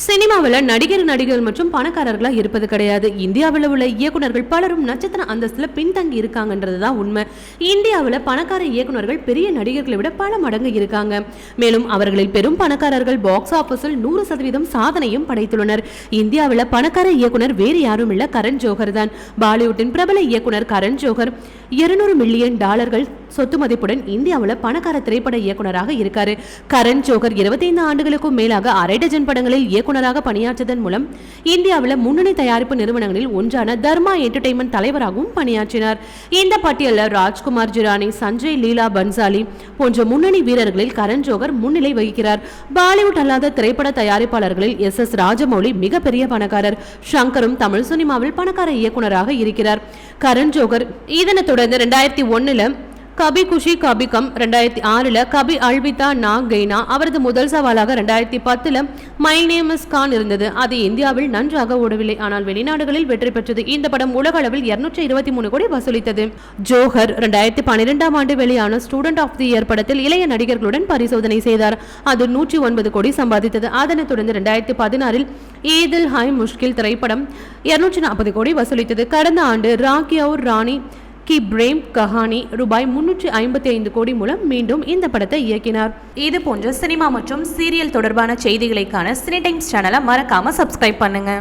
சினிமாவில் நடிகர் நடிகர்கள் மற்றும் பணக்காரர்களா இருப்பது கிடையாது. இந்தியாவில் உள்ள இயக்குனர்கள் பலரும் நட்சத்திர அந்தஸ்தில் பின்தங்கி இருக்காங்கன்றது தான் உண்மை. இந்தியாவில் பணக்கார இயக்குனர்கள் பெரிய நடிகர்களை விட பல மடங்கு இருக்காங்க. மேலும் அவர்களில் பெரும் பணக்காரர்கள் பாக்ஸ் ஆபீஸில் நூறு சதவீதம் சாதனையும் படைத்துள்ளனர். இந்தியாவில் பணக்கார இயக்குனர் வேறு யாரும் இல்லை கரண் ஜோஹர் தான். பாலிவுட்டின் பிரபல இயக்குனர் கரண் ஜோஹர் இருநூறு மில்லியன் டாலர்கள் சொத்து மதிப்புடன் இந்தியாவில் பணக்கார திரைப்பட இயக்குனராக இருக்காரு. கரண் ஜோகர் இருபத்தைந்து ஆண்டுகளுக்கும் மேலாக அரை டஜன் படங்களில் இயக்குனராக பணியாற்றியதன் மூலம் இந்தியாவில் முன்னணி தயாரிப்பு நிறுவனங்களில் ஒன்றான தர்மா என்டர்டைன்மெண்ட் தலைவராகவும் பணியாற்றினார். இந்த பட்டியலில் ராஜ்குமார் ஜிரானி சஞ்சய் லீலா பன்சாலி போன்ற முன்னணி வீரர்களில் கரண் ஜோகர் முன்னிலை வகிக்கிறார். பாலிவுட் அல்லாத திரைப்பட தயாரிப்பாளர்களில் எஸ் எஸ் ராஜமௌலி மிகப்பெரிய பணக்காரர். ஷங்கரும் தமிழ் சினிமாவில் பணக்கார இயக்குனராக இருக்கிறார். கரண் ஜோகர் இதனை தொடர்ந்து ரெண்டாயிரத்தி ஒன்னுல கபி குஷி கபி கம் ரெண்டாயிரத்தி ஆறில் கபி அல்விதா நா கெய்னா அவரது முதல் சவாலாக ரெண்டாயிரத்தி பத்தில் மை நேம் இஸ் கான் இருந்தது. அது இந்தியாவில் நன்றாக ஓடவில்லை. ஆனால் வெளிநாடுகளில் வெற்றி பெற்றது. இந்த படம் உலக அளவில் இருநூற்றி இருபத்தி மூணு கோடி வசூலித்தது. ஜோஹர் ரெண்டாயிரத்தி பன்னிரெண்டாம் ஆண்டு வெளியான ஸ்டூடெண்ட் ஆஃப் தி இயர் படத்தில் இளைய நடிகர்களுடன் பரிசோதனை செய்தார். அது நூற்றி ஒன்பது கோடி சம்பாதித்தது. அதனைத் தொடர்ந்து ரெண்டாயிரத்தி பதினாறில் ஈதில் ஹாய் முஷ்கில் திரைப்படம் இருநூற்றி நாற்பது கோடி வசூலித்தது. கடந்த ஆண்டு ராக்கி அவுர் ராணி கி பிரேம் கஹானி ரூபாய் முன்னூற்றி ஐம்பத்தி ஐந்து கோடி மூலம் மீண்டும் இந்த படத்தை இயக்கினார். இது போன்ற சினிமா மற்றும் சீரியல் தொடர்பான செய்திகளைக்கான சினி டைம்ஸ் சேனலை மறக்காம சப்ஸ்கிரைப் பண்ணுங்க.